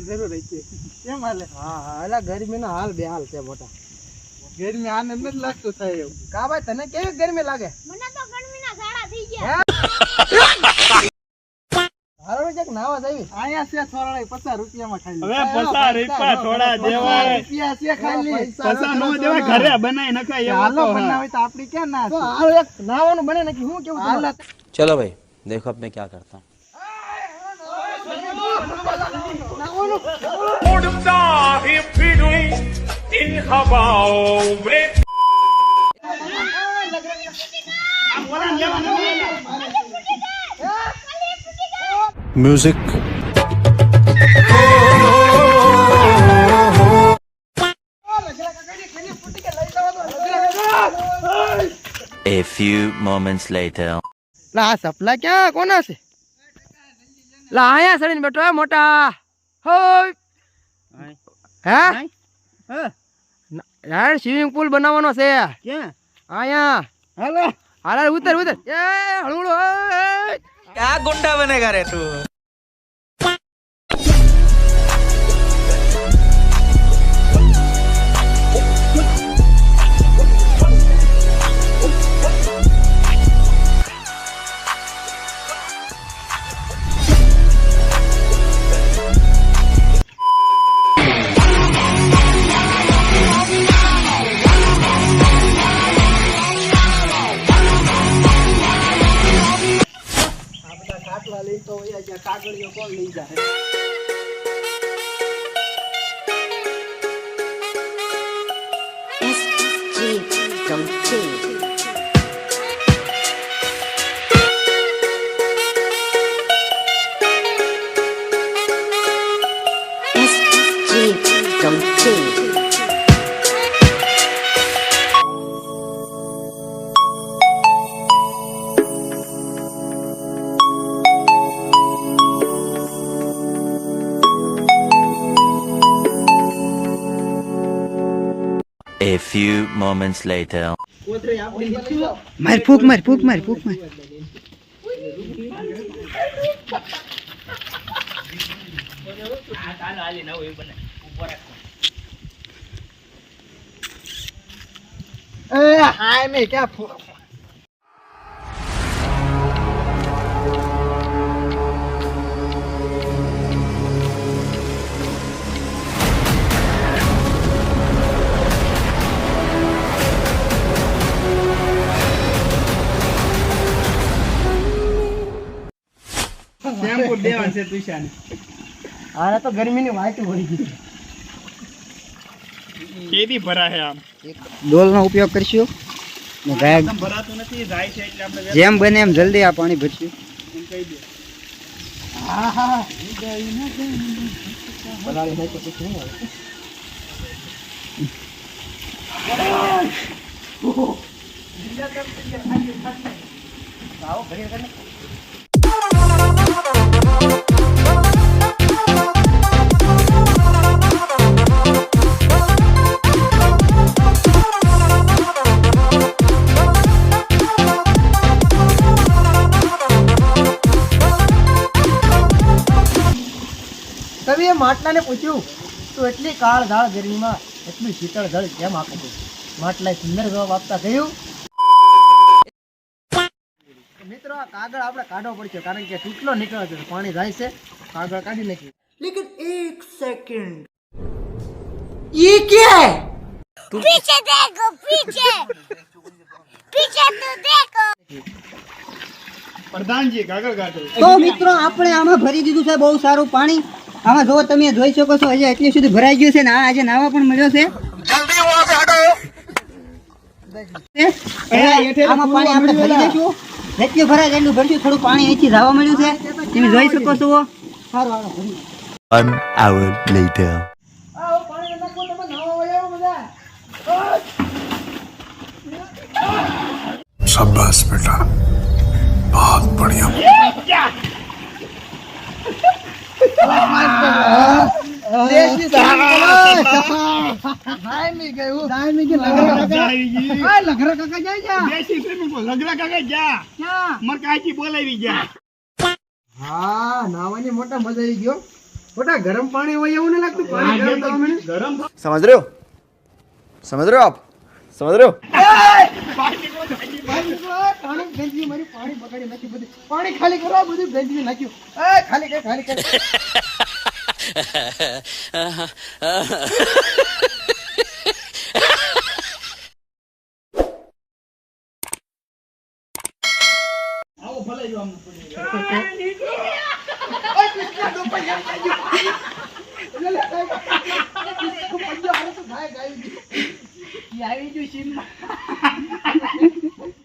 તમારી જરૂર હતી. કેમ હાલે? હા હા એટલે ગરમીનો હાલ બે હાલ છે મોટા. ગરમી આને નથી લાગતું થાય એવું. કા ભાઈ તને કેવી ગરમી લાગે? મને તો ગરમીના ઝાડા થઈ ગયા. નાવાનું બને નકી કેવું હાલ. ચલો ભાઈ દેખો આપણે ક્યાં કરતા. Music A few moments later. લા સપલા ક્યાં? કોના છે? લા આયા સડીને બેઠો મોટા. હોય. હે? યાર સ્વિમિંગ પુલ બનાવવાનો છે. ક્યાં? આયા હાલો. હાલો ઉતર ઉતર. એ હળુડો આ ગુંડા બનેગા રે તું? લઈ તો કાગળિયો કોણ લઈ જાય? A few moments later. માર ફૂક માર ફૂક માર ફૂક માર એ હાય મે ક્યાં ફો- શેમ્પુ છે તુષાને આને તો ગરમીની વાટ વળી ગઈ. કેદી ભરાય આમ ડોલનો ઉપયોગ કરશું ને ગાય ભરાતું નથી જાય છે એટલે આપણે જેમ બને એમ જલ્દી આ પાણી ભરશું એમ કહી દે હા હા હા. પલાળી તો પછી નહીં આવે. કવિએ માટલાને પૂછ્યું તું એટલી કાળ ધાળ ગરમીમાં એટલી શીતળ જળ કેમ આપે છે માટલાએ સુંદર જવાબ આપતા કહ્યું મિત્રો આ કાગળ આપણે કાઢવો પડશે કારણ કે તૂટલો નીકળે છે પાણી જાય છે કાગળ કાઢી નાખી पीछे देखो पीछे पीछे तो देखो પ્રધાનજી કાગળ કાઢો તો મિત્રો આપણે આમાં ભરી દીધું છે બહુ સારું પાણી આમાં જો તમે જોઈ શકો છો હજી એટલી સુધી ભરાઈ ગયું છે ને આ આજે નાવા પણ મળ્યો છે હવે આમાં પાણી આપણે ભરી દઈશું જેટલું ભરાય એટલું ભરશું થોડું પાણી અહીંથી જવા મળ્યું છે તમે જોઈ શકો છો સારું આવો ભરી One hour later. શાબાશ બેટા બહુ તમે લગરા કાકા જાય દેશી સ્વિમિંગ પુલ લગરા કાકા જા. મર કાચી બોલાવી જા. હા નાવાની મોટા મજા આવી ગયો. મોટા ગરમ પાણી હોય એવું નહીં લાગતું? પાણી ગરમ ગરમ સમજ રહ્યો? સમજ રહ્યો આપ? સમજ રહ્યો? પાણી ખાલી કરો બધું ભેજી નાખ્યું. ખાલી ખાલી આવો ભલાઈ ગયો આમ. આવી ગયું સીનમાં